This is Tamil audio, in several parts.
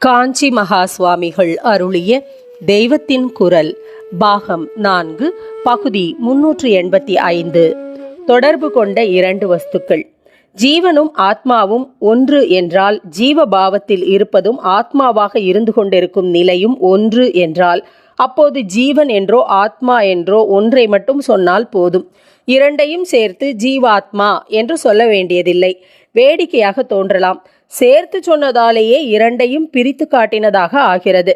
காஞ்சி மகா சுவாமிகள் அருளிய தெய்வத்தின் குரல் பாகம் நான்கு பகுதி முன்னூற்று எண்பத்தி ஐந்து. தொடர்பு கொண்ட இரண்டு வஸ்துக்கள். ஜீவனும் ஆத்மாவும் ஒன்று என்றால் ஜீவ பாவத்தில் இருப்பதும் ஆத்மாவாக இருந்து கொண்டிருக்கும் நிலையும் ஒன்று என்றால் அப்போது ஜீவன் என்றோ ஆத்மா என்றோ ஒன்றை மட்டும் சொன்னால் போதும். இரண்டையும் சேர்த்து ஜீவாத்மா என்று சொல்ல வேண்டியதில்லை. வேடிக்கையாக தோன்றலாம். சேர்த்து சொன்னதாலேயே இரண்டையும் பிரித்து காட்டினதாக ஆகிறது.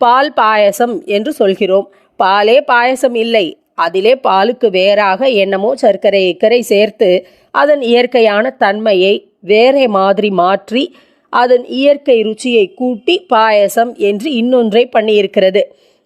பால் பாயசம் என்று சொல்கிறோம். பாலே பாயசம் இல்லை. அதிலே பாலுக்கு வேறாக என்னமோ சர்க்கரை இக்கரை சேர்த்து அதன் இயற்கையான தன்மையை வேறே மாதிரி மாற்றி அதன் இயற்கை ருச்சியை கூட்டி பாயசம் என்று இன்னொன்றை பண்ணியிருக்கிறது.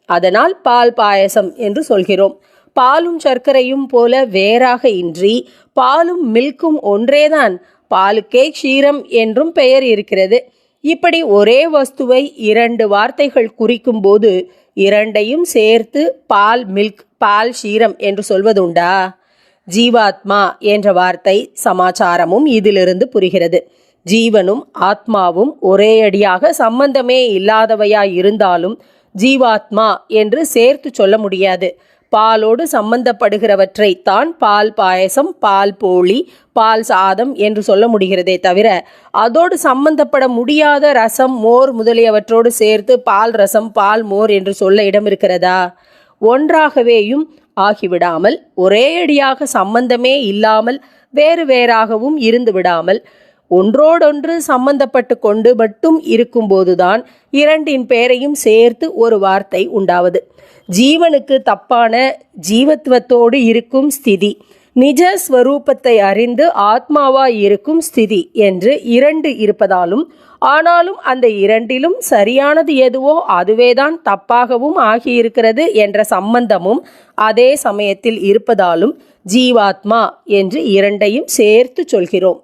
அதனால் பால் பாயசம் என்று சொல்கிறோம். பாலும் சர்க்கரையும் போல வேறாக இன்றி பாலும் மில்க்கும் ஒன்றேதான். பாலுக்கே க்ஷீரம் என்றும் பெயர் இருக்கிறது. இப்படி ஒரே வஸ்துவை இரண்டு வார்த்தைகள் குறிக்கும் போது இரண்டையும் சேர்த்து பால் மில்க் பால் ஷீரம் என்று சொல்வதுண்டா? ஜீவாத்மா என்ற வார்த்தை சமாச்சாரமும் இதிலிருந்து புரிகிறது. ஜீவனும் ஆத்மாவும் ஒரே அடியாக சம்பந்தமே இல்லாதவையாய் இருந்தாலும் ஜீவாத்மா என்று சேர்த்து சொல்ல முடியாது. பாலோடு சம்பந்தப்படுகிறவற்றை தான் பால் பாயசம் பால் போளி பால் சாதம் என்று சொல்ல முடிகிறதே தவிர அதோடு சம்பந்தப்பட முடியாத ரசம் மோர் முதலியவற்றோடு சேர்த்து பால் ரசம் பால் மோர் என்று சொல்ல இடம் இருக்கிறதா? ஒன்றாகவேயும் ஆகிவிடாமல் ஒரே அடியாக சம்பந்தமே இல்லாமல் வேறு வேறாகவும் இருந்து விடாமல் ஒன்றோடொன்று சம்பந்தப்பட்டு கொண்டு மட்டும் இருக்கும்போதுதான் இரண்டின் பெயரையும் சேர்த்து ஒரு வார்த்தை உண்டாவது. ஜீவனுக்கு தப்பான ஜீவத்துவத்தோடு இருக்கும் ஸ்திதி. நிஜ ஸ்வரூபத்தை அறிந்து ஆத்மாவாய் இருக்கும் ஸ்திதி என்று இரண்டு இருப்பதாலும் ஆனாலும் அந்த இரண்டிலும் சரியானது எதுவோ அதுவேதான் தப்பாகவும் ஆகியிருக்கிறது என்ற சம்பந்தமும் அதே சமயத்தில் இருப்பதாலும் ஜீவாத்மா என்று இரண்டையும் சேர்த்து சொல்கிறோம்.